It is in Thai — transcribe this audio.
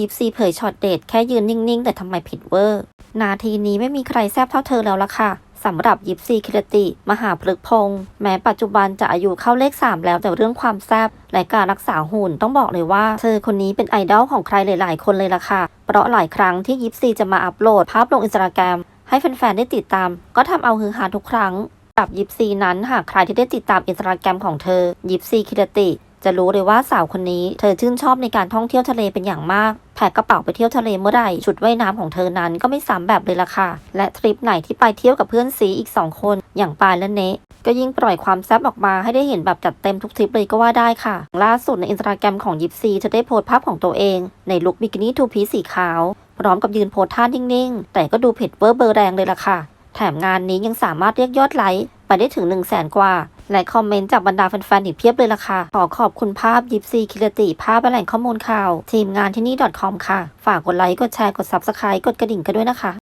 ยิปซีเผยช็อตเดทแค่ยืนนิ่ง ๆ แต่ทำไมผิดเวอร์ นาทีนี้ไม่มีใครแซบเท่าเธอแล้วล่ะค่ะสำหรับยิปซีคิรติ มหาพฤกษพงษ์แม้ปัจจุบันจะอายุเข้าเลข 3 แล้วแต่เรื่องความแซบและการรักษาหุ่นต้องบอกเลยว่า เธอคนนี้เป็นไอดอลของใครหลาย ๆ คนเลยล่ะค่ะ เพราะหลายครั้งที่ยิปซีจะมาอัปโหลดภาพลงอินสตาแกรมให้แฟน ๆ ได้ติดตาม ก็ทำเอาฮือฮาทุกครั้งกับยิปซีนั้นหากใครที่ได้ติดตามอินสตาแกรมของเธอยิปซีคิรติ จะรู้เลยว่าสาวคนนี้เธอชื่นชอบในการท่องเที่ยวทะเลเป็นอย่างมากแพ็กกระเป๋าไปเที่ยวทะเลเมื่อไหร่ชุดว่ายน้ำของเธอนั้นก็ไม่ซ้ำแบบเลยล่ะค่ะ และทริปไหนที่ไปเที่ยวกับเพื่อนซีอีก 2 คนอย่างปายและเนะก็ยิ่งปล่อยความแซ่บออกมาให้ได้เห็นแบบจัดเต็มทุกทริปเลยก็ว่าได้ค่ะ ล่าสุดในอินสตาแกรมของยิปซีเธอได้โพสต์ภาพของตัวเอง ในลุคบิกินี่ทูพีสีขาว พร้อมกับยืนโพสท่านิ่งๆ แต่ก็ดูเผ็ดเวอร์เบอร์แรงเลยล่ะค่ะ แถมงานนี้ยังสามารถเรียกยอดไลค์ ไปได้ถึง 1 0 0 0 0แสนกว่า และคอมเมนต์จากบรรดาแฟนๆอีกเพียบเลยล่ะค่ะ ขอขอบคุณภาพยิปซีคิรติ ภาพและแหล่งข้อมูลข่าว ทีมงานที่นี่ .com ค่ะ ฝากกดไลค์ กดแชร์ กด Subscribe กดกระดิ่งกันด้วยนะคะ